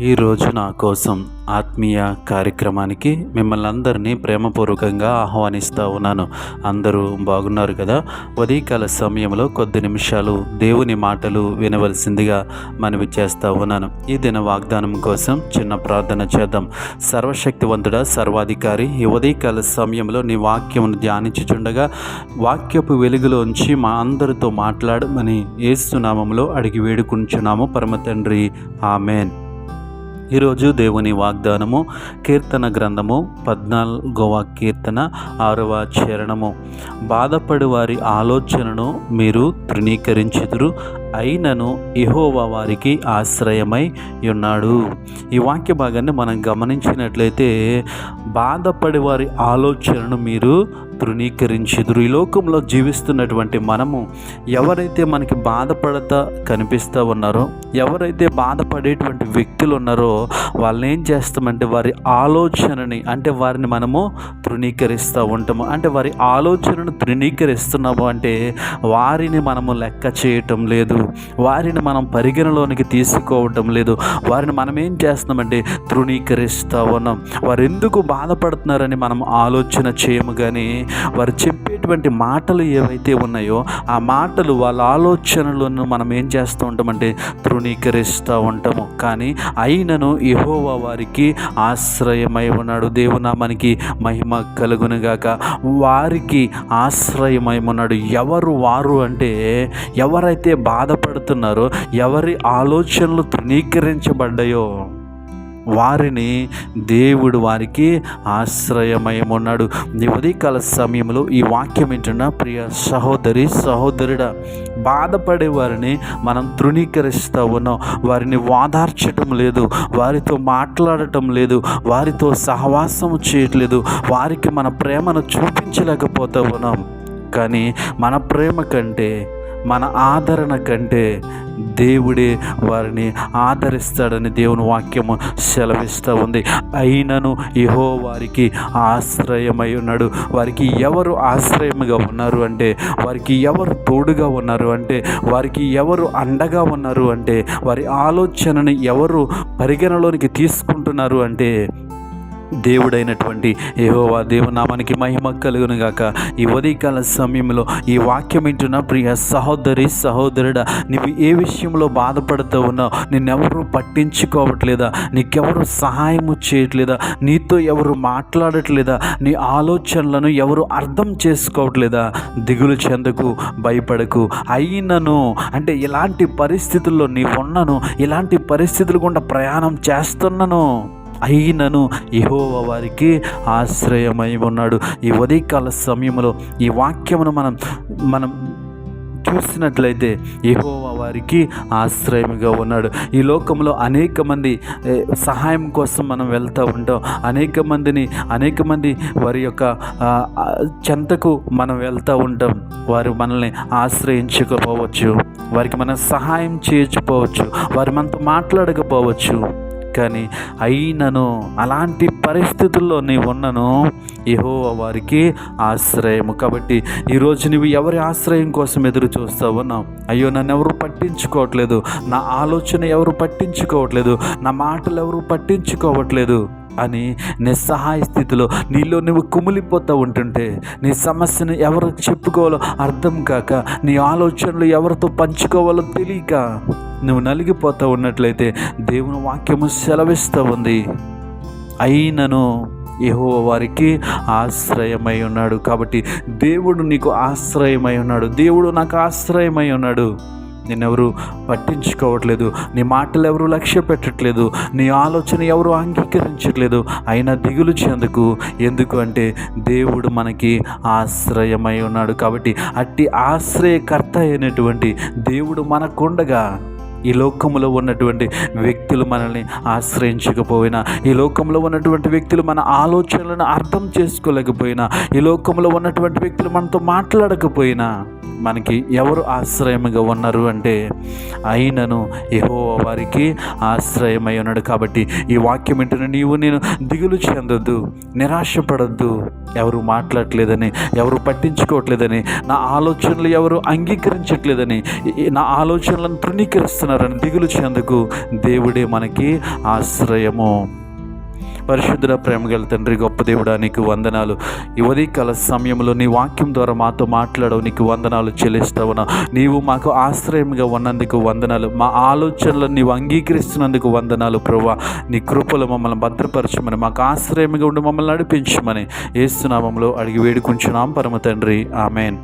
ఈరోజు నా కోసం ఆత్మీయ కార్యక్రమానికి మిమ్మల్ని అందరినీ ప్రేమపూర్వకంగా ఆహ్వానిస్తూ ఉన్నాను. అందరూ బాగున్నారు కదా? ఉదయకాల సమయంలో కొద్ది నిమిషాలు దేవుని మాటలు వినవలసిందిగా మనవి చేస్తూ ఉన్నాను. ఈ దిన వాగ్దానం కోసం చిన్న ప్రార్థన చేద్దాం. సర్వశక్తివంతుడ సర్వాధికారి ఈ ఉదయకాల సమయంలో నీ వాక్యమును ధ్యానించుచుండగా వాక్యపు వెలుగులోంచి మా అందరితో మాట్లాడమని ఏసునామంలో అడిగి వేడుకుంటున్నాము పరమ తండ్రి ఆమెన్. ఈరోజు దేవుని వాగ్దానము కీర్తన గ్రంథము పద్నాలుగవ కీర్తన ఆరవ చరణము. బాధపడి వారి ఆలోచనను మీరు తృణీకరించుదురు. అయినను ఇహోవా వారికి ఆశ్రయమై ఉన్నాడు. ఈ వాక్య భాగాన్ని మనం గమనించినట్లయితే బాధపడి వారి ఆలోచనను మీరు తృణీకరించుదురు. ఈ లోకంలో జీవిస్తున్నటువంటి మనము ఎవరైతే మనకి బాధపడతా కనిపిస్తూ ఉన్నారో ఎవరైతే బాధపడేటువంటి వ్యక్తులు ఉన్నారో వాళ్ళని ఏం చేస్తామంటే వారి ఆలోచనని అంటే వారిని మనము తృణీకరిస్తూ ఉంటాము. అంటే వారి ఆలోచనను తృణీకరిస్తున్నాము అంటే వారిని మనము లెక్క చేయటం లేదు. వారిని మనం పరిగణలోనికి తీసుకోవటం లేదు. వారిని మనం ఏం చేస్తున్నామంటే తృణీకరిస్తూ ఉన్నాం వారు ఎందుకు బాధపడుతున్నారని మనం ఆలోచన చేయము కానీ వారు అనేటువంటి మాటలు ఏవైతే ఉన్నాయో ఆ మాటలు వాళ్ళ ఆలోచనలను మనం ఏం చేస్తూ ఉంటామంటే తృణీకరిస్తూ ఉంటాము. కానీ అయినను యెహోవా వారికి ఆశ్రయమై ఉన్నాడు. దేవునామానికి మహిమ కలుగునుగాక వారికి ఆశ్రయమై ఉన్నాడు. ఎవరు వారు అంటే ఎవరైతే బాధపడుతున్నారో ఎవరి ఆలోచనలు తృణీకరించబడ్డాయో వారిని దేవుడు వారికి ఆశ్రయమయమున్నాడు. ఈ ఉదయకాల సమయంలో ఈ వాక్యం ఏంటన్నా ప్రియ సహోదరి సహోదరుడా బాధపడే వారిని మనం తృణీకరిస్తూ ఉన్నాం. వారిని వాదార్చటం లేదు వారితో మాట్లాడటం లేదు వారితో సహవాసం చేయట్లేదు వారికి మన ప్రేమను చూపించలేకపోతూ ఉన్నాం. కానీ మన ప్రేమ కంటే మన ఆదరణ కంటే దేవుడే వారిని ఆదరిస్తాడని దేవుని వాక్యము సెలవిస్తూ ఉంది. అయినను ఇహో వారికి ఆశ్రయమై ఉన్నాడు. వారికి ఎవరు ఆశ్రయముగా ఉన్నారు అంటే వారికి ఎవరు తోడుగా ఉన్నారు అంటే వారికి ఎవరు అండగా ఉన్నారు అంటే వారి ఆలోచనని ఎవరు పరిగణలోనికి తీసుకుంటున్నారు అంటే దేవుడైనటువంటి యహోవా దేవునామానికి మహిమ కలుగును గాక ఈ ఉదయకాల సమయంలో ఈ వాక్యం వింటున్న ప్రియ సహోదరి సహోదరుడా నువ్వు ఏ విషయంలో బాధపడుతూ ఉన్నావు? నిన్నెవరు పట్టించుకోవట్లేదా? నీకెవరు సహాయము చేయట్లేదా? నీతో ఎవరు మాట్లాడట్లేదా? నీ ఆలోచనలను ఎవరు అర్థం చేసుకోవట్లేదా? దిగులు చెందకు భయపడకు. అయినను అంటే ఇలాంటి పరిస్థితుల్లో నీవున్నను ఉన్నను ఇలాంటి పరిస్థితులు గుండా ప్రయాణం చేస్తున్నాను. అయినను యహోవ వారికి ఆశ్రయమై ఉన్నాడు. ఈ ఉదయకాల సమయంలో ఈ వాక్యమును మనం మనం చూసినట్లయితే యెహోవా వారికి ఆశ్రయముగా ఉన్నాడు. ఈ లోకంలో అనేక మంది సహాయం కోసం మనం వెళ్తూ ఉంటాం. అనేక మందిని అనేక మంది వారి యొక్క చెంతకు మనం వెళ్తూ ఉంటాం. వారు మనల్ని ఆశ్రయించకపోవచ్చు. వారికి మనం సహాయం చేయకపోవచ్చు. వారు మనతో మాట్లాడకపోవచ్చు. కానీ అయినను అలాంటి పరిస్థితుల్లో నీవు ఉన్నను ఏహో వారికి ఆశ్రయము. కాబట్టి ఈరోజు నువ్వు ఎవరి ఆశ్రయం కోసం ఎదురు చూస్తావు ఉన్నావు అయ్యో నన్ను ఎవరు పట్టించుకోవట్లేదు. నా ఆలోచన ఎవరు పట్టించుకోవట్లేదు. నా మాటలు ఎవరు పట్టించుకోవట్లేదు. అని నిస్సహాయ స్థితిలో నీలో నువ్వు కుమిలిపోతూ ఉంటుంటే నీ సమస్యను ఎవరు చెప్పుకోవాలో అర్థం కాక నీ ఆలోచనలు ఎవరితో పంచుకోవాలో తెలియక నువ్వు నలిగిపోతూ ఉన్నట్లయితే దేవుని వాక్యము సెలవిస్తూ ఉంది. అయినను యహో వారికి ఆశ్రయమై ఉన్నాడు కాబట్టి దేవుడు నీకు ఆశ్రయమై ఉన్నాడు. దేవుడు నాకు ఆశ్రయమై ఉన్నాడు. నిన్నెవరు పట్టించుకోవట్లేదు. నీ మాటలు ఎవరు లక్ష్య పెట్టట్లేదు నీ ఆలోచన ఎవరు అంగీకరించట్లేదు. అయినా దిగులు చెందుకు. ఎందుకు అంటే దేవుడు మనకి ఆశ్రయమై ఉన్నాడు కాబట్టి అట్టి ఆశ్రయకర్త అయినటువంటి దేవుడు మనకుండగా ఈ లోకంలో ఉన్నటువంటి వ్యక్తులు మనల్ని ఆశ్రయించకపోయినా ఈ లోకంలో ఉన్నటువంటి వ్యక్తులు మన ఆలోచనలను అర్థం చేసుకోలేకపోయినా ఈ లోకంలో ఉన్నటువంటి వ్యక్తులు మనతో మాట్లాడకపోయినా మనకి ఎవరు ఆశ్రయముగా ఉన్నారు అంటే అయినను ఏహో వారికి ఆశ్రయమై ఉన్నాడు. కాబట్టి ఈ వాక్యం ఏంటంటే నీవు నేను దిగులు చెందొద్దు నిరాశపడద్దు. ఎవరు మాట్లాడట్లేదని ఎవరు పట్టించుకోవట్లేదని నా ఆలోచనలు ఎవరు అంగీకరించట్లేదని నా ఆలోచనలను తృణీకరిస్తున్నారని దిగులు చెందుకు దేవుడే మనకి ఆశ్రయము. పరిశుద్ధుల ప్రేమగల తండ్రి గొప్ప దేవుడా నీకు వందనాలు. యువతి కల సమయంలో నీ వాక్యం ద్వారా మాతో మాట్లాడవు నీకు వందనాలు చెల్లిస్తావునా నీవు మాకు ఆశ్రయంగా ఉన్నందుకు వందనాలు. మా ఆలోచనలను నీవు అంగీకరిస్తున్నందుకు వందనాలు ప్రభా. నీ కృపలు మమ్మల్ని భద్రపరచమని మాకు ఆశ్రయంగా ఉండి మమ్మల్ని నడిపించమని ఏసునామంలో అడిగి వేడుకుంటున్నాం పరమ తండ్రి. ఆమెన్.